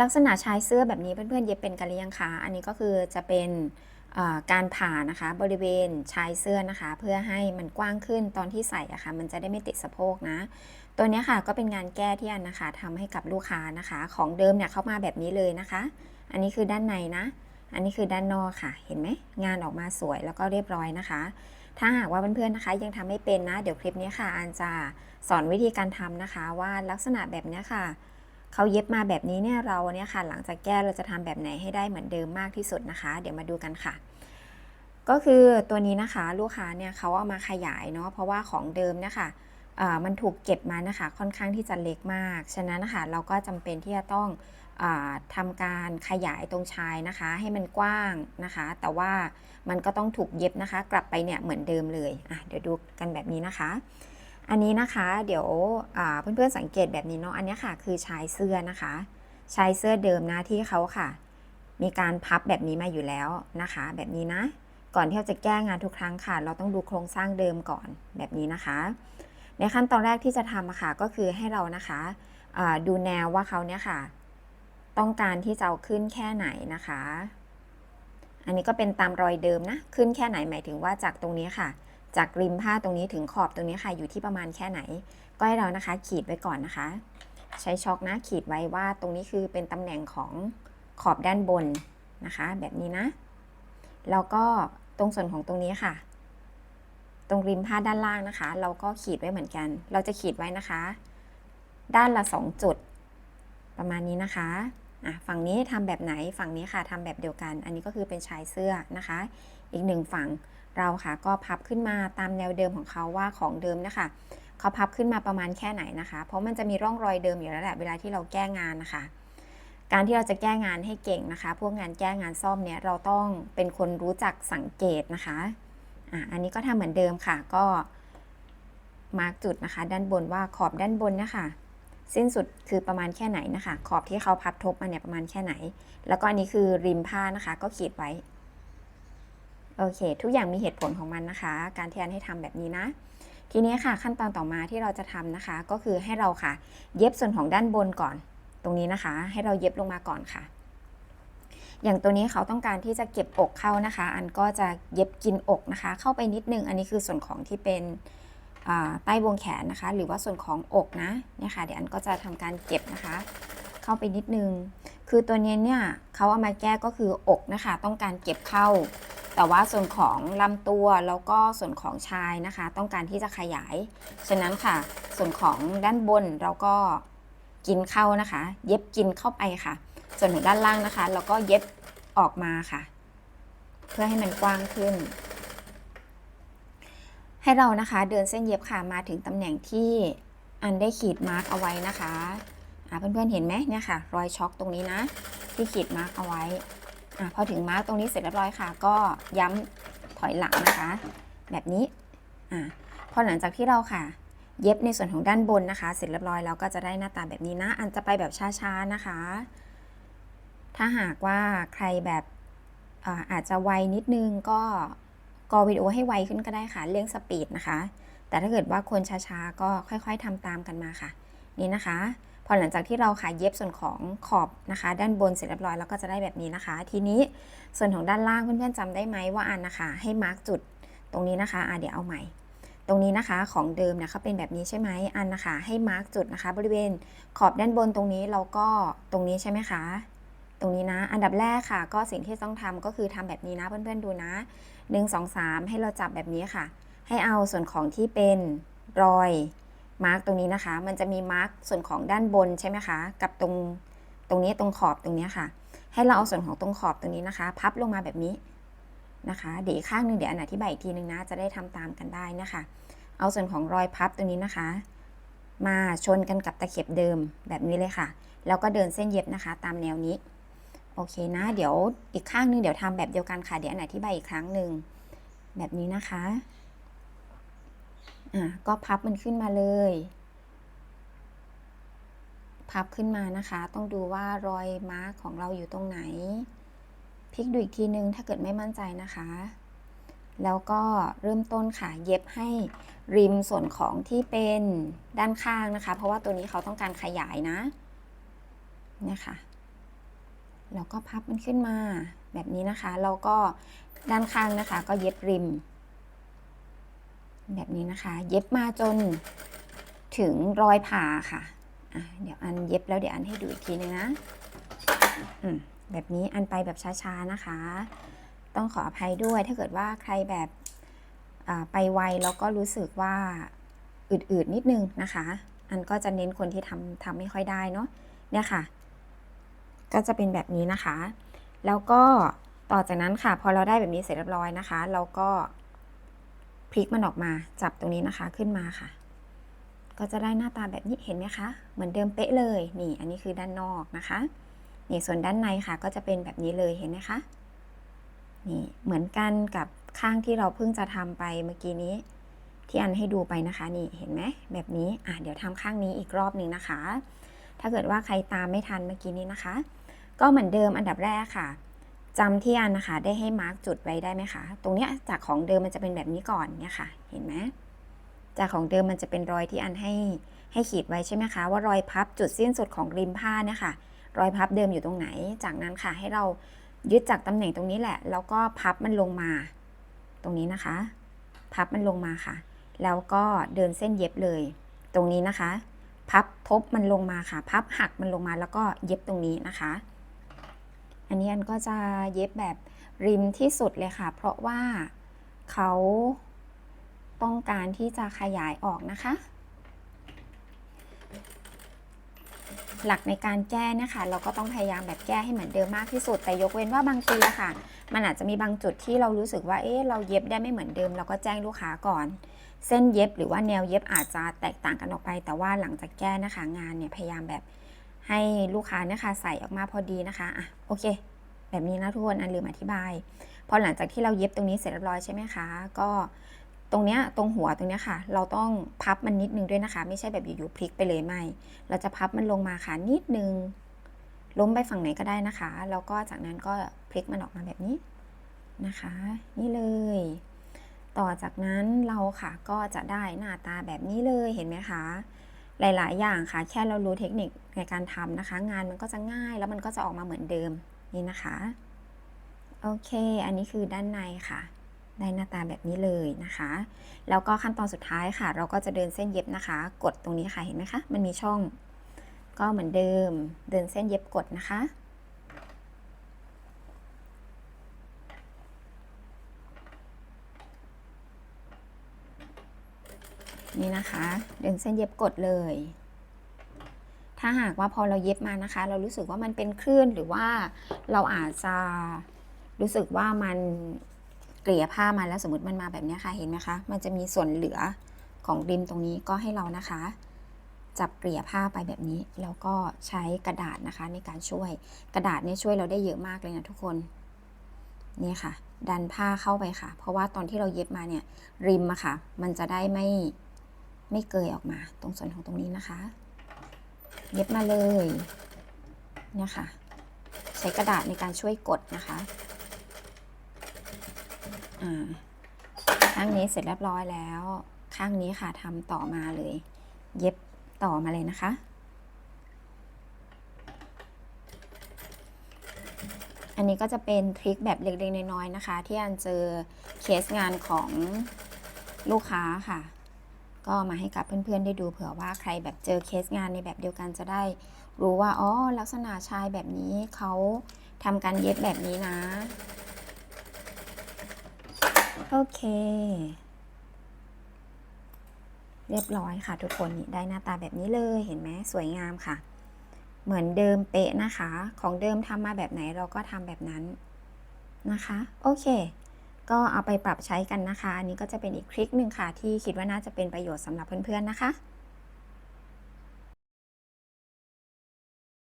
ลักษณะชายเสื้อแบบนี้เพื่อนๆเย็บเป็นกันหรือยังคะอันนี้ก็คือจะเป็นการผ่านะคะบริเวณชายเสื้อนะคะ เพื่อให้มันกว้างขึ้นตอนที่ใส่อะคะ่ะมันจะได้ไม่ติดสะโพกนะ ตัวนี้ค่ะก็เป็นงานแก้ที่อันนะคะทำให้กับลูกค้านะคะ ของเดิมเนี่ยเข้ามาแบบนี้เลยนะคะ อันนี้คือด้านในนะ อันนี้คือด้านนอกค่ะ เห็นไหมงานออกมาสวยแล้วก็เรียบร้อยนะคะ ถ้าหากว่าเพื่อนๆนะคะ ยังทำไม่เป็นนะ เดี๋ยวคลิปนี้ค่ะอันจะสอนวิธีการทำนะคะ ว่าลักษณะแบบนี้ค่ะ เขาเย็บมาแบบนี้เนี่ยเราเนี่ยค่ะหลังจากแก้เราจะทำแบบไหนให้ได้เหมือนเดิมมากที่สุดนะคะ เดี๋ยวมาดูกันค่ะ ก็คือตัวนี้นะคะลูกค้าเนี่ยเขาเอามาขยายเนาะเพราะว่าของเดิมเนี่ยค่ะมันถูกเก็บมานะคะค่อนข้างที่จะเล็กมาก ฉะนั้นนะคะเราก็จำเป็นที่จะต้องอาทำการขยายตรงชายนะคะ ให้มันกว้างนะคะ แต่ว่ามันก็ต้องถูกเย็บนะคะ กลับไปเนี่ยเหมือนเดิมเลยอะเดี๋ยวดูกันแบบนี้นะคะ อันนี้นะคะเดี๋ยวเพื่อนๆสังเกตแบบนี้เนาะอันนี้ค่ะคือชายเสื้อนะคะ ชายเสื้อเดิมนะที่เขาค่ะ มีการพับแบบนี้มาอยู่แล้วนะคะ แบบนี้นะ ก่อนที่เราจะแก้งานทุกครั้งค่ะ เราต้องดูโครงสร้างเดิมก่อนแบบนี้นะคะ ในขั้นตอนแรกที่จะทำค่ะก็คือให้เรานะคะดูแนวว่าเขาเนี่ยค่ะ ต้องการที่จะเอาขึ้นแค่ไหนนะคะ อันนี้ก็เป็นตามรอยเดิมนะขึ้นแค่ไหนหมายถึงว่าจากตรงนี้ค่ะ จากริมผ้าตรงนี้ถึงขอบตรงนี้ค่ะอยู่ที่ประมาณแค่ไหน ก็ให้เรานะคะขีดไว้ก่อนนะคะ ใช้ช็อกนะขีดไว้ว่าตรงนี้คือเป็นตำแหน่งของขอบด้านบนนะคะ แบบนี้นะแล้วก็ตรงส่วนของตรงนี้ค่ะ ตรงริมผ้าด้านล่างนะคะ เราก็ขีดไว้เหมือนกัน เราจะขีดไว้นะคะ ด้านละ 2 จุด ประมาณนี้นะคะ อะฝั่งนี้ทำแบบไหนฝั่งนี้ค่ะทำแบบเดียวกัน อันนี้ก็คือเป็นชายเสื้อนะคะ อีกหนึ่งฝั่งเราค่ะก็พับขึ้นมาตามแนวเดิมของเขาว่าของเดิมนะคะเขาพับขึ้นมาประมาณแค่ไหนนะคะ เพราะมันจะมีร่องรอยเดิมอยู่แล้วแหละเวลาที่เราแก้งานนะคะ การที่เราจะแก้งานให้เก่งนะคะ พวกงานแก้งานซ่อมเนี่ยเราต้องเป็นคนรู้จักสังเกตนะคะอะอันนี้ก็ทำเหมือนเดิมค่ะก็มาร์กจุดนะคะ ด้านบนว่าขอบด้านบนนะคะ สิ้นสุดคือประมาณแค่ไหนนะคะ ขอบที่เขาพับทบมาเนี่ยประมาณแค่ไหน แล้วก็อันนี้คือริมผ้านะคะ ก็ขีดไว้ โอเค ทุกอย่างมีเหตุผลของมันนะคะ การที่อันให้ทำแบบนี้นะ ทีนี้ค่ะขั้นตอนต่อมาที่เราจะทำนะคะ ก็คือให้เราค่ะ เย็บส่วนของด้านบนก่อน ตรงนี้นะคะ ให้เราเย็บลงมาก่อนค่ะ อย่างตัวนี้เขาต้องการที่จะเก็บอกเข้านะคะ อันก็จะเย็บกินอกนะคะ เข้าไปนิดนึง อันนี้คือส่วนของที่เป็น ใต้วงแขนนะคะ หรือว่าส่วนของอกนะเนี่ยค่ะเดี๋ยวอันก็จะทำการเก็บนะคะ เข้าไปนิดนึง คือตัวนี้เนี่ยเขาเอามาแก้ก็คืออกนะคะ ต้องการเก็บเข้า แต่ว่าส่วนของลำตัวแล้วก็ส่วนของชายนะคะ ต้องการที่จะขยาย ฉะนั้นค่ะ ส่วนของด้านบนเราก็กินเข้านะคะ เย็บกินเข้าไปค่ะ ส่วนของด้านล่างนะคะ เราก็เย็บออกมาค่ะ เพื่อให้มันกว้างขึ้น ให้เรานะคะเดินเส้นเย็บค่ะมาถึงตำแหน่งที่อันได้ขีดมาร์กเอาไว้นะคะอ่าเพื่อนๆเห็นไหมเนี่ยค่ะ รอยช็อคตรงนี้นะ ที่ขีดมาร์กเอาไว้อะพอถึงมาร์กตรงนี้เสร็จเรียบร้อยค่ะ ก็ย้ำถอยหลังนะคะ แบบนี้อะพอหลังจากที่เราค่ะ เย็บในส่วนของด้านบนนะคะ เสร็จเรียบร้อยแล้วก็จะได้หน้าตาแบบนี้นะ อันจะไปแบบช้าๆนะคะ ถ้าหากว่าใครแบบอ่าอาจจะไวนิดนึงก็ กอวิดีโอให้ไวขึ้นก็ได้ค่ะเรื่องสปีดนะคะ แต่ถ้าเกิดว่าคนช้าๆก็ค่อยๆทำตามกันมาค่ะ นี่นะคะ พอหลังจากที่เราค่ะเย็บส่วนของขอบนะคะ ด้านบนเสร็จเรียบร้อยแล้วก็จะได้แบบนี้นะคะ ทีนี้ส่วนของด้านล่างเพื่อนๆจำได้ไหมว่าอันนะคะ ให้มาร์กจุดตรงนี้นะคะอะเดี๋ยวเอาใหม่ ตรงนี้นะคะของเดิมเนี่ยเขาเป็นแบบนี้ใช่ไหมอันนะคะ ให้มาร์กจุดนะคะ บริเวณขอบด้านบนตรงนี้เราก็ตรงนี้ใช่ไหมคะตรงนี้นะ อันดับแรกค่ะ ก็สิ่งที่ต้องทำก็คือทำแบบนี้นะเพื่อนๆดูนะ หนึ่งสองสามให้เราจับแบบนี้ค่ะ ให้เอาส่วนของที่เป็นรอยมาร์กตรงนี้นะคะ มันจะมีมาร์กส่วนของด้านบนใช่ไหมคะ กับตรงตรงนี้ตรงขอบตรงนี้ค่ะ ให้เราเอาส่วนของตรงขอบตรงนี้นะคะ พับลงมาแบบนี้นะคะ เดี๋ยวข้างหนึ่งเดี๋ยวอันอธิบายอีกทีหนึ่งนะ จะได้ทำตามกันได้นะคะ เอาส่วนของรอยพับตรงนี้นะคะ มาชนกันกับตะเข็บเดิมแบบนี้เลยค่ะ แล้วก็เดินเส้นเย็บนะคะ ตามแนวนี้ โอเคนะ เดี๋ยวอีกข้างหนึงเดี๋ยวทำแบบเดียวกันค่ะ เดี๋ยวอนอธิบายอีกครั้งหนึ่งแบบนี้นะคะอะก็พับมันขึ้นมาเลย พับขึ้นมานะคะ ต้องดูว่ารอยมาร์กของเราอยู่ตรงไหนพลิกดูอีกทีนึงถ้าเกิดไม่มั่นใจนะคะ แล้วก็เริ่มต้นค่ะ เย็บให้ริมส่วนของที่เป็นด้านข้างนะคะ เพราะว่าตัวนี้เขาต้องการขยายนะ เนี่ยค่ะ แล้วก็พับมันขึ้นมาแบบนี้นะคะ แล้วก็ด้านข้างนะคะ ก็เย็บริม แบบนี้นะคะ เย็บมาจนถึงรอยผ่าค่ะอะ เดี๋ยวอันเย็บแล้วเดี๋ยวอันให้ดูอีกทีนึงนะอืมแบบนี้อันไปแบบช้าๆนะคะ ต้องขออภัยด้วยถ้าเกิดว่าใครแบบไปไวแล้วก็รู้สึกว่าอืดๆนิดนึงนะคะ อันก็จะเน้นคนที่ทำทำไม่ค่อยได้เนาะเนี่ยค่ะ ก็จะเป็นแบบนี้นะคะ แล้วก็ต่อจากนั้นค่ะ พอเราได้แบบนี้เสร็จเรียบร้อยนะคะ เราก็พลิกมันออกมาจับตรงนี้นะคะขึ้นมาค่ะ ก็จะได้หน้าตาแบบนี้เห็นไหมคะ เหมือนเดิมเป๊ะเลยนี่ อันนี้คือด้านนอกนะคะนี่ส่วนด้านในค่ะ ก็จะเป็นแบบนี้เลยเห็นไหมคะนี่เหมือนกันกับข้างที่เราเพิ่งจะทำไปเมื่อกี้นี้ที่อันให้ดูไปนะคะนี่เห็นไหมแบบนี้อะเดี๋ยวทำข้างนี้อีกรอบหนึ่งนะคะ ถ้าเกิดว่าใครตามไม่ทันเมื่อกี้นี้นะคะ ก็เหมือนเดิมอันดับแรกค่ะจำที่อันนะคะได้ให้มาร์กจุดไว้ได้ไหมคะ ตรงเนี้ยจากของเดิมมันจะเป็นแบบนี้ก่อนเนี่ยค่ะ เห็นไหมจากของเดิมมันจะเป็นรอยที่อันให้ให้ขีดไว้ใช่ไหมคะ ว่ารอยพับจุดสิ้นสุดของริมผ้าเนี่ยค่ะรอยพับเดิมอยู่ตรงไหน จากนั้นค่ะให้เรายึดจากตำแหน่งตรงนี้แหละ แล้วก็พับมันลงมา ตรงนี้นะคะ พับมันลงมาค่ะ แล้วก็เดินเส้นเย็บเลย ตรงนี้นะคะ พับทบมันลงมาค่ะ พับหักมันลงมาแล้วก็เย็บตรงนี้นะคะ อันนี้อันก็จะเย็บแบบริมที่สุดเลยค่ะ เพราะว่าเขาต้องการที่จะขยายออกนะคะ หลักในการแก้นะคะ เราก็ต้องพยายามแบบแก้ให้เหมือนเดิมมากที่สุด แต่ยกเว้นว่าบางทีอะค่ะ มันอาจจะมีบางจุดที่เรารู้สึกว่า เอ๊ะ เราเย็บได้ไม่เหมือนเดิม เราก็แจ้งลูกค้าก่อน เส้นเย็บหรือว่าแนวเย็บอาจจะแตกต่างกันออกไป แต่ว่าหลังจากแก้นะคะ งานเนี่ยพยายามแบบ ให้ลูกค้าเนี่ยค่ะใส่ออกมาพอดีนะคะอะโอเค แบบนี้นะทุกคนอันลืมอธิบาย พอหลังจากที่เราเย็บตรงนี้เสร็จเรียบร้อยใช่ไหมคะ ก็ตรงเนี้ยตรงหัวตรงเนี้ยค่ะ เราต้องพับมันนิดนึงด้วยนะคะ ไม่ใช่แบบอยู่ๆพลิกไปเลยไม่ เราจะพับมันลงมาค่ะนิดนึงล้มไปฝั่งไหนก็ได้นะคะ แล้วก็จากนั้นก็พลิกมันออกมาแบบนี้นะคะ นี่เลย ต่อจากนั้นเราค่ะก็จะได้หน้าตาแบบนี้เลยเห็นไหมคะ หลาย ๆ อย่างค่ะ แค่เรารู้เทคนิคในการทำนะคะ งานมันก็จะง่ายแล้วมันก็จะออกมาเหมือนเดิมนี่นะคะโอเค อันนี้คือด้านในค่ะ ได้หน้าตาแบบนี้เลยนะคะ แล้วก็ขั้นตอนสุดท้ายค่ะ เราก็จะเดินเส้นเย็บนะคะ กดตรงนี้ค่ะ เห็นไหมคะ มันมีช่อง ก็เหมือนเดิม เดินเส้นเย็บกดนะคะ นี่นะคะเดินเส้นเย็บกดเลย ถ้าหากว่าพอเราเย็บมานะคะ เรารู้สึกว่ามันเป็นคลื่นหรือว่าเราอาจจะรู้สึกว่ามันเกลี่ยผ้ามาแล้วสมมติมันมาแบบนี้ค่ะเห็นไหมคะ มันจะมีส่วนเหลือของริมตรงนี้ก็ให้เรานะคะ จับเกลี่ยผ้าไปแบบนี้ แล้วก็ใช้กระดาษนะคะในการช่วยกระดาษเนี่ยช่วยเราได้เยอะมากเลยนะทุกคนนี่ค่ะ ดันผ้าเข้าไปค่ะ เพราะว่าตอนที่เราเย็บมาเนี่ยริมอะค่ะ มันจะได้ไม่ ไม่เกยออกมาตรงส่วนของตรงนี้นะคะ เย็บมาเลยเนี่ยค่ะ ใช้กระดาษในการช่วยกดนะคะอ่าข้างนี้เสร็จเรียบร้อยแล้ว ข้างนี้ค่ะทำต่อมาเลย เย็บต่อมาเลยนะคะอันนี้ก็จะเป็นทริคแบบเล็กๆน้อยๆนะคะ ที่อันเจอเคสงานของลูกค้าค่ะ ก็มาให้กับเพื่อนๆได้ดูเผื่อว่าใครแบบเจอเคสงานในแบบเดียวกันจะได้ รู้ว่าอ๋อลักษณะชายแบบนี้เขาทำการเย็บแบบนี้นะ โอเค เรียบร้อยค่ะทุกคนนี่ได้หน้าตาแบบนี้เลยเห็นไหมสวยงามค่ะ เหมือนเดิมเป๊ะนะคะ ของเดิมทำมาแบบไหนเราก็ทำแบบนั้นนะคะ โอเค ก็เอาไปปรับใช้กันนะคะ อันนี้ก็จะเป็นอีกคลิกหนึ่งค่ะ ที่คิดว่าน่าจะเป็นประโยชน์สำหรับเพื่อนๆนะคะ